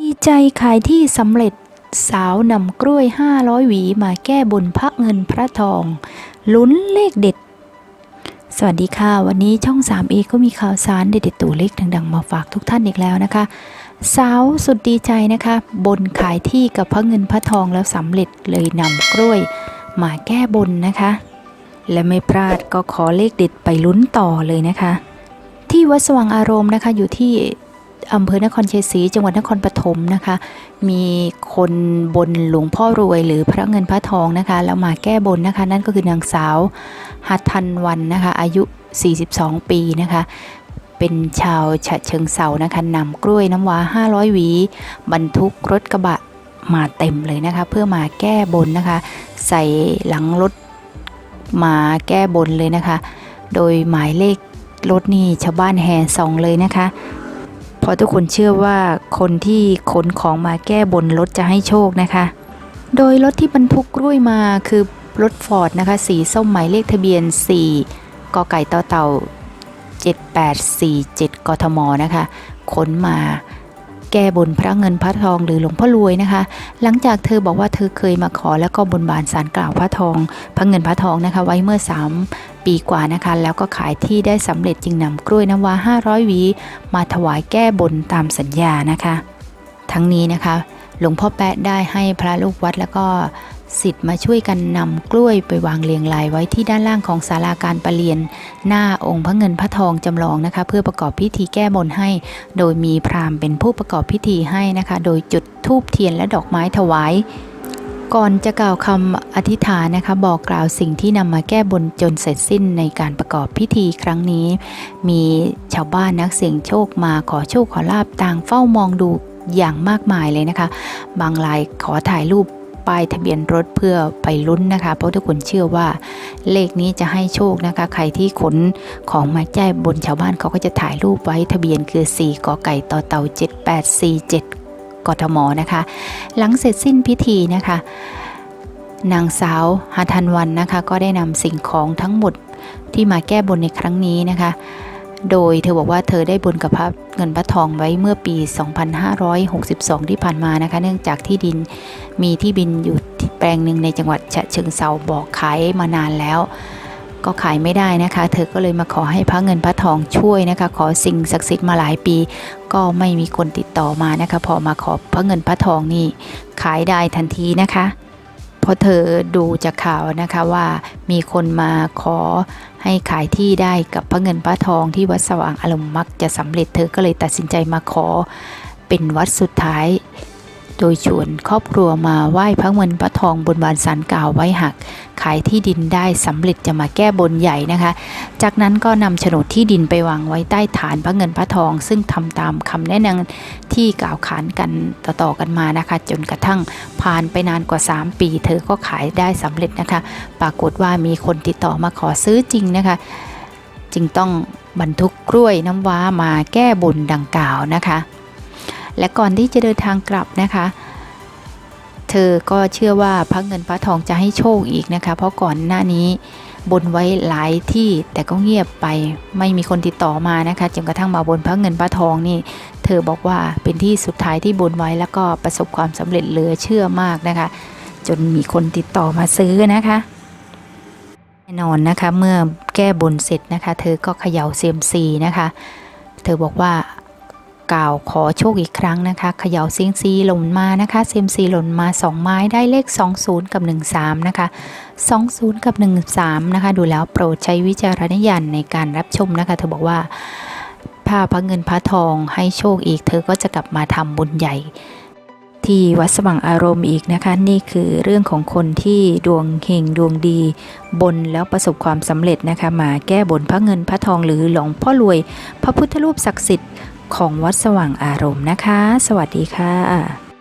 ดีใจขายที่สำเร็จสาวนำกล้วย 500 หวีมาแก้บนพระเงินพระทอง ลุ้นเลขเด็ด สวัสดีค่ะ วันนี้ช่อง 3 a ก็มีข่าวสารเด็ดๆตัวเลขดัง ๆ มาฝากทุกท่านอีกแล้วนะคะ สาวสุดดีใจนะคะ บนขายที่กับพระเงินพระทองแล้วสำเร็จเลยนำกล้วย มาแก้บนนะคะ และไม่พลาดก็ขอเลขเด็ดไปลุ้นต่อเลยนะคะ ที่วัดสว่างอารมณ์นะคะอยู่ที่ อำเภอนครชัยศรีจังหวัดนครปฐมนะคะ มีคนบนหลวงพ่อรวยหรือพระเงินพระทองนะคะแล้วมาแก้บนนะคะ นั่นก็คือนางสาวหัทันวันนะคะ อายุ 42 ปีนะคะ เป็นชาวฉะเชิงเซานะคะนำกล้วยน้ำว้า 500 หวี บรรทุกรถกระบะมาเต็มเลยนะคะ เพื่อมาแก้บนนะคะ ใส่หลังรถมาแก้บนเลยนะคะ โดยหมายเลขรถนี่ชาวบ้านแห่ส่องเลยนะคะ เพราะทุกคนเชื่อว่าคนที่ขนของมาแก้บนรถจะให้โชคนะคะ โดยรถที่บรรทุกกล้วยมาคือรถฟอร์ดนะคะสีส้มหมายเลขทะเบียน 4กไก่ต่อเต่า 7847 กทมนะคะขนมาแก้บนพระเงินพระทองหรือหลวงพ่อรวยนะคะ หลังจากเธอบอกว่าเธอเคยมาขอแล้วก็บนบานสารกล่าวพระทอง พระเงินพระทองนะคะ ไว้เมื่อ3 ปีกว่านะคะ แล้วก็ขายที่ได้สำเร็จจึงนำกล้วยน้ำว้า 500 หวี มาถวายแก้บนตามสัญญานะคะ ทั้งนี้นะคะ หลวงพ่อแปะได้ให้พระลูกวัดแล้วก็สิทธิ์มาช่วยกันนำกล้วยไปวางเรียงรายไว้ที่ด้านล่างของศาลาการประเรียน หน้าองค์พระเงินพระทองจำลองนะคะ เพื่อประกอบพิธีแก้บนให้ โดยมีพราหมณ์เป็นผู้ประกอบพิธีให้นะคะ โดยจุดธูปเทียนและดอกไม้ถวาย ก่อนจะกล่าวคำอธิษฐานนะคะ บอกกล่าวสิ่งที่นำมาแก้บนจนเสร็จสิ้นในการประกอบพิธีครั้งนี้ มีชาวบ้านนักเสี่ยงโชคมาขอโชคขอลาบต่างเฝ้ามองดูอย่างมากมายเลยนะคะ บางรายขอถ่ายรูปป้ายทะเบียนรถเพื่อไปลุ้นนะคะ เพราะทุกคนเชื่อว่าเลขนี้จะให้โชคนะคะ ใครที่ขนของมาแจ้บนชาวบ้านเขาก็จะถ่ายรูปไว้ทะเบียนคือ 4กไก่ต่อเต่า 7847 กทมนะคะ หลังเสร็จสิ้นพิธีนะคะ นางสาวหาทันวันนะคะ ก็ได้นำสิ่งของทั้งหมดที่มาแก้บนในครั้งนี้นะคะ โดยเธอบอกว่าเธอได้บนกับพระเงินพระทองไว้เมื่อปี 2562 ที่ผ่านมานะคะ เนื่องจากที่ดินมีที่ดินอยู่แปลงหนึ่งในจังหวัดฉะเชิงเซาบอกขายมานานแล้ว ก็ขายไม่ได้นะคะ เธอก็เลยมาขอให้พระเงินพระทองช่วยนะคะ ขอสิ่งศักดิ์สิทธิ์มาหลายปี ก็ไม่มีคนติดต่อมานะคะ พอมาขอพระเงินพระทองนี่ขายได้ทันทีนะคะเพราะเธอดูจากข่าวนะคะว่ามีคนมาขอให้ขายที่ได้กับพระเงินพระทองที่วัดสว่างอารมณ์มักจะสำเร็จเธอก็เลยตัดสินใจมาขอเป็นวัดสุดท้าย โดยชวนครอบครัวมาไหว้พระเงินพระทองบนบานสารกล่าวไว้หัก ขายที่ดินได้สำเร็จจะมาแก้บนใหญ่นะคะ จากนั้นก็นำโฉนดที่ดินไปวางไว้ใต้ฐานพระเงินพระทอง ซึ่งทำตามคำแนะนำที่กล่าวขานกันต่อๆกันมานะคะ จนกระทั่งผ่านไปนานกว่า 3 ปี เธอก็ขายได้สำเร็จนะคะ ปรากฏว่ามีคนติดต่อมาขอซื้อจริงนะคะ จึงต้องบรรทุกกล้วยน้ำว้ามาแก้บนดังกล่าวนะคะ และก่อนที่จะเดินทางกลับนะคะ เธอก็เชื่อว่าพระเงินพระทองจะให้โชคอีกนะคะ เพราะก่อนหน้านี้บนไว้หลายที่แต่ก็เงียบไปไม่มีคนติดต่อมานะคะจนกระทั่งมาบนพระเงินพระทองนี่ เธอบอกว่าเป็นที่สุดท้ายที่บนไว้แล้วก็ประสบความสำเร็จเหลือเชื่อมากนะคะ จนมีคนติดต่อมาซื้อนะคะแน่นอนนะคะเมื่อแก้บนเสร็จนะคะ เธอก็เขย่าเซียมซีนะคะ เธอบอกว่า กล่าวขอโชคอีกครั้งนะคะเขย่าเซียมซีหล่นมานะคะเซียมซีหล่นมา 2 ไม้ได้เลข 20 กับ 13 นะคะ 20 กับ 13 นะคะ ดูแล้วโปรดใช้วิจารณญาณในการรับชมนะคะเธอบอกว่าถ้าพระเงินพระทองให้โชคอีก เธอก็จะกลับมาทำบุญใหญ่ที่วัดสว่างอารมณ์อีกนะคะ นี่คือเรื่องของคนที่ดวงเฮงดวงดี บนแล้วประสบความสำเร็จนะคะ มาแก้บนพระเงินพระทองหรือหลวงพ่อรวย พระพุทธรูปศักดิ์สิทธิ์ ของวัดสว่างอารมณ์นะคะ สวัสดีค่ะ